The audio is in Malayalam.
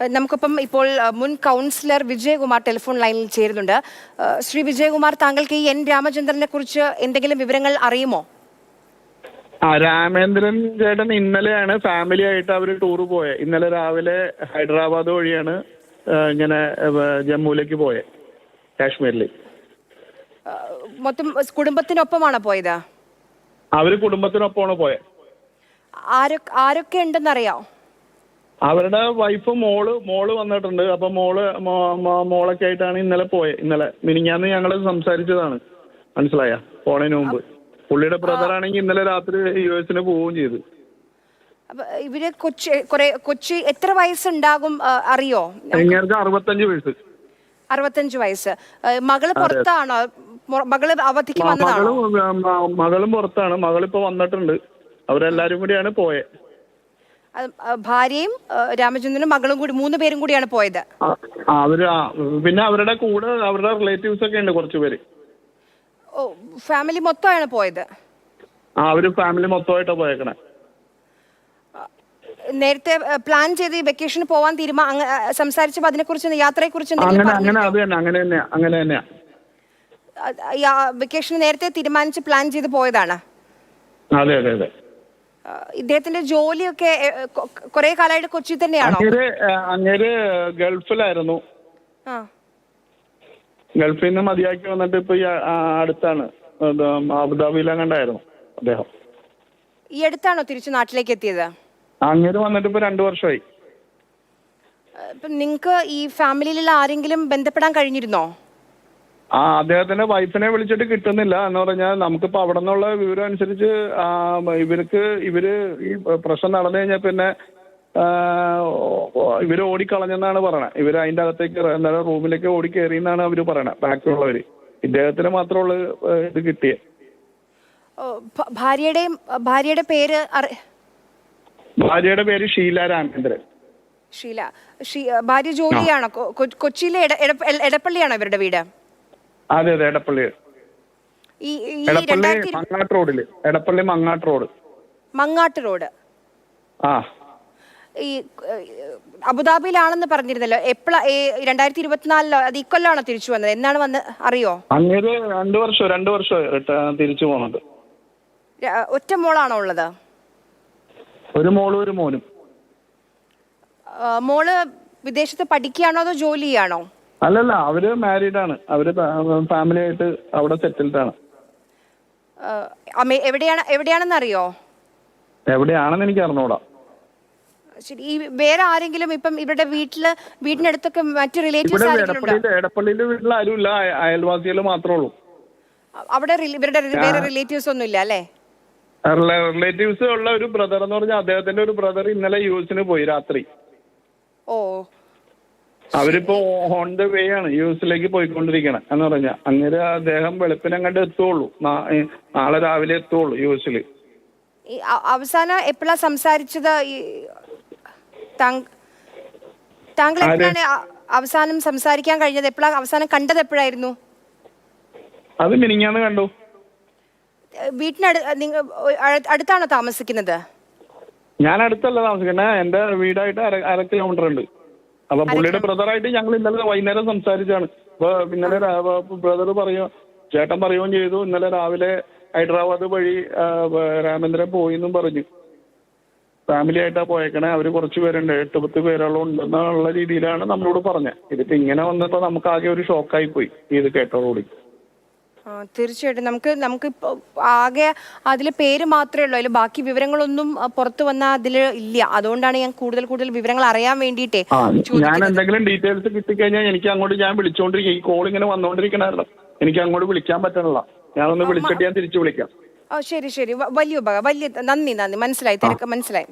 നമുക്കിപ്പം ഇപ്പോൾ മുൻ കൗൺസിലർ വിജയകുമാർ ടെലിഫോൺ ലൈനിൽ ചേരുന്നുണ്ട്. ശ്രീ വിജയകുമാർ താങ്കൾക്ക് ഈ എൻ രാമചന്ദ്രനെ കുറിച്ച് എന്തെങ്കിലും വിവരങ്ങൾ അറിയുമോ? ആ രാമേന്ദ്രൻ ചേട്ടൻ ഇന്നലെയാണ് ഫാമിലി ആയിട്ട് അവർ ടൂർ പോയത് ഇന്നലെ രാവിലെ ഹൈദരാബാദ് വഴിയാണ് ഇങ്ങനെ ജമ്മുവിലേക്ക് പോയത് കാശ്മീരിൽ മൊത്തം കുടുംബത്തിനൊപ്പമാണ് പോയത്? അവർ കുടുംബത്തിനൊപ്പമാണ് പോയത് ആരൊക്കെ ആരൊക്കെ അവരുടെ വൈഫ് മോൾ മോൾ വന്നിട്ടുണ്ട്. അപ്പൊ മോൾ മോളൊക്കെ ആയിട്ടാണ് ഇന്നലെ പോയത് ഇന്നലെ മിനിഞ്ഞാന്ന് ഞങ്ങൾ സംസാരിച്ചതാണ്. മനസ്സിലായ? പോണതിന് മുമ്പ്. പുള്ളിയുടെ ബ്രദർ ആണെങ്കിൽ ഇന്നലെ രാത്രി യു എസിന് പോവുകയും ചെയ്തു. ഇവർ കൊച്ചി കുറെ കൊച്ചി എത്ര വയസ്സുണ്ടാകും അറിയോ? ഇങ്ങനെ അറുപത്തഞ്ച് വയസ്സ്. അറുപത്തഞ്ച് വയസ്സ്. മകൾ പുറത്താണോ? മകൾ അവധിക്ക് വന്നതാണോ? മകളും പുറത്താണ്. മകളിപ്പോ വന്നിട്ടുണ്ട്. അവരെല്ലാരും കൂടിയാണ് പോയത് ഭാര്യയും രാമചന്ദ്രനും മകളും കൂടി മൂന്ന് പേരും കൂടിയാണ് പോയത്. അവർ പിന്നെ അവരുടെ കൂടെ അവരുടെ റിലേറ്റീവ്സ് ഒക്കെ ഉണ്ട് കുറച്ച് പേര്. ഓ ഫാമിലി മൊത്തമാണ് പോയത്. അവർ ഫാമിലി മൊത്തമായിട്ടാ പോയേക്കണേ. നേരത്തെ പ്ലാൻ ചെയ്ത് വെക്കേഷന് പോവാൻ തീരുമാന സംസാരിച്ചപ്പോ അതിനെ കുറിച്ച് യാത്രയെ കുറിച്ച് വെക്കേഷൻ നേരത്തെ തീരുമാനിച്ച് പ്ലാൻ ചെയ്ത് പോയതാണ്. അതെ അതെ അതെ. ഇദ്ദേഹത്തിന്റെ ജോലിയൊക്കെ കുറെ കാലമായിട്ട് കൊച്ചി തന്നെയാണോ? അങ്ങേര് ഗൾഫിലായിരുന്നു. ഗൾഫിൽ നിന്ന് മതിയാക്കി വന്നിട്ട് ഇപ്പൊ ഈ അടുത്താണ്. അബുദാബിയിലെങ്ങാണ്ടായിരുന്നു അദ്ദേഹം. ഈ അടുത്താണോ തിരിച്ചു നാട്ടിലേക്ക് എത്തിയത്? അങ്ങനെ വന്നിട്ട് ഇപ്പൊ രണ്ടു വർഷമായി നിങ്ങക്ക് ഈ ഫാമിലിയിലുള്ള ആരെങ്കിലും ബന്ധപ്പെടാൻ കഴിഞ്ഞിരുന്നോ? ആ അദ്ദേഹത്തിന്റെ വൈഫിനെ വിളിച്ചിട്ട് കിട്ടുന്നില്ല എന്ന് പറഞ്ഞാൽ നമുക്കിപ്പോ അവിടെ നിന്നുള്ള വിവരം അനുസരിച്ച് ഇവർക്ക് ഇവർ ഈ പ്രശ്നം നടന്നു കഴിഞ്ഞാൽ പിന്നെ ഇവർ ഓടിക്കളഞ്ഞെന്നാണ് പറയണത്. ഇവർ അതിന്റെ അകത്തേക്ക് എന്താ റൂമിലേക്ക് ഓടി കയറി എന്നാണ് അവർ പറയണത് ബാക്കിയുള്ളവര്. ഇദ്ദേഹത്തിന് മാത്രമുള്ള ഇത് കിട്ടിയത് ഭാര്യയുടെയും ഭാര്യയുടെ പേര് ഭാര്യയുടെ പേര് ഷീല രാമേന്ദ്രൻ ഷീല ഭാര്യ ജോലിയാണോ? കൊച്ചിയിലെ എട- എടപ്പ- എടപ്പള്ളിയാണോ ഇവരുടെ വീട്? അതെ അതെ എടപ്പള്ളി. എടപ്പള്ളി മങ്ങാട്ട് റോഡിൽ. എടപ്പള്ളി മങ്ങാട്ട് റോഡ്. മങ്ങാട്ട് റോഡ്. ആ. ഈ അബുദാബിയിലാണെന്ന് പറഞ്ഞിരുന്നല്ലോ. എപ്പോഴാ രണ്ടായിരത്തി ഇരുപത്തിനാലിലോ അത് ഇക്കൊല്ലാണോ തിരിച്ചു വന്നത്? എന്നാണ് വന്ന് അറിയോ? അങ്ങനെ രണ്ടു വർഷം രണ്ടു വർഷം തിരിച്ചു പോണത്. ഒറ്റ മോളാണോ ഉള്ളത്? ഒരു മോളും ഒരു മോനും. മോൾ വിദേശത്ത് പഠിക്കുകയാണോ അതോ ജോലി ചെയ്യാണോ? അല്ലല്ല അവർ മാരീഡ് ആണ്. അവർ ഫാമിലി ആയിട്ട് അവിടെ സെറ്റിൽഡ് ആണ്. ആ, എവിടെയാണ് എവിടെയാണെന്ന് അറിയോ എവിടെയാണെന്ന് എനിക്ക് അറിഞ്ഞൂടാ. ശരി ഈ വേറെ ആരെങ്കിലും ഇപ്പം ഇവരുടെ വീട്ടിൽ വീടിനടുത്തൊക്കെ മറ്റു റിലേറ്റീവ്സ് ആരെങ്കിലും ഉണ്ടോ? എടപ്പള്ളിയിൽ എടപ്പള്ളിയിലെ വീട്ടിൽ ആരും ഇല്ല അയൽവാസികൾ മാത്രമേ ഉള്ളൂ. അവിടെ ഇവരുടെ വേറെ റിലേറ്റീവ്സ് ഒന്നും ഇല്ല അല്ലേ? റിലേറ്റീവ്സ് ഉള്ള ഒരു ബ്രദർ എന്ന് പറഞ്ഞാൽ അദ്ദേഹത്തിന്റെ ഒരു ബ്രദർ ഇന്നലെ യു എസിന് പോയി രാത്രി. ഓ അവരിപ്പോ ഓൺ ദ വേ ആണ് യു എസിലേക്ക് പോയിക്കൊണ്ടിരിക്കണം എന്ന് പറഞ്ഞാൽ അങ്ങനെ അദ്ദേഹം വെളുപ്പിനങ്ങണ്ട് എത്തുള്ളൂ. നാളെ രാവിലെ എത്തുള്ളൂ യു എസിൽ ഈ അവസാനം എപ്പോഴാ സംസാരിച്ചത്? താങ്കൾ എപ്പോഴാണ് അവസാനം സംസാരിക്കാൻ കഴിഞ്ഞത്? എപ്പോഴാ അവസാനം കണ്ടത് എപ്പോഴായിരുന്നു? അത് മിനിങ്ങാന്ന് കണ്ടു. വീട്ടിനടു അടുത്താണോ താമസിക്കുന്നത്? ഞാൻ അടുത്തല്ല താമസിക്കുന്നത് എന്റെ വീടായിട്ട് അര കിലോമീറ്റർ ഉണ്ട് അപ്പൊ പുള്ളിയുടെ ബ്രദറായിട്ട് ഞങ്ങൾ ഇന്നലെ വൈകുന്നേരം സംസാരിച്ചാണ്. അപ്പൊ ഇന്നലെ ബ്രദർ പറയോ ചേട്ടൻ പറയുകയും ചെയ്തു. ഇന്നലെ രാവിലെ ഹൈദരാബാദ് വഴി രാമേന്ദ്രൻ പോയി എന്നും പറഞ്ഞു. ഫാമിലി ആയിട്ടാ പോയേക്കണേ. അവർ കുറച്ചു പേരുണ്ട്. എട്ട് പത്ത് പേരോളം ഉണ്ടെന്നുള്ള രീതിയിലാണ് നമ്മളോട് പറഞ്ഞത്. ഇതിപ്പോ ഇങ്ങനെ വന്നപ്പോ നമുക്ക് ആകെ ഒരു ഷോക്കായി പോയി ഇത് കേട്ടോടുകൂടി തീർച്ചയായിട്ടും. നമുക്ക് നമുക്ക് ആകെ അതിൽ പേര് മാത്രമേ ഉള്ളൂ. അതിൽ ബാക്കി വിവരങ്ങളൊന്നും പുറത്തു വന്ന അതിൽ ഇല്ല. അതുകൊണ്ടാണ് ഞാൻ കൂടുതൽ കൂടുതൽ വിവരങ്ങൾ അറിയാൻ വേണ്ടിയിട്ടേ ഞാൻ എന്തെങ്കിലും ഡീറ്റെയിൽസ് കിട്ടിക്കഴിഞ്ഞാൽ എനിക്ക് അങ്ങോട്ട് ഞാൻ വിളിച്ചോണ്ടിരിക്കും. ഈ കോൾ ഇങ്ങനെ വന്നോണ്ടിരിക്കണല്ലോ എനിക്ക് അങ്ങോട്ട് വിളിക്കാൻ പറ്റണല്ലോ. ഞാനൊന്ന് വിളിച്ചിട്ട് ഞാൻ തിരിച്ചു വിളിക്കാം. ശരി ശരി. വലിയ ഉപകാരം. വലിയ നന്ദി നന്ദി. മനസ്സിലായി തിരക്ക് മനസ്സിലായി.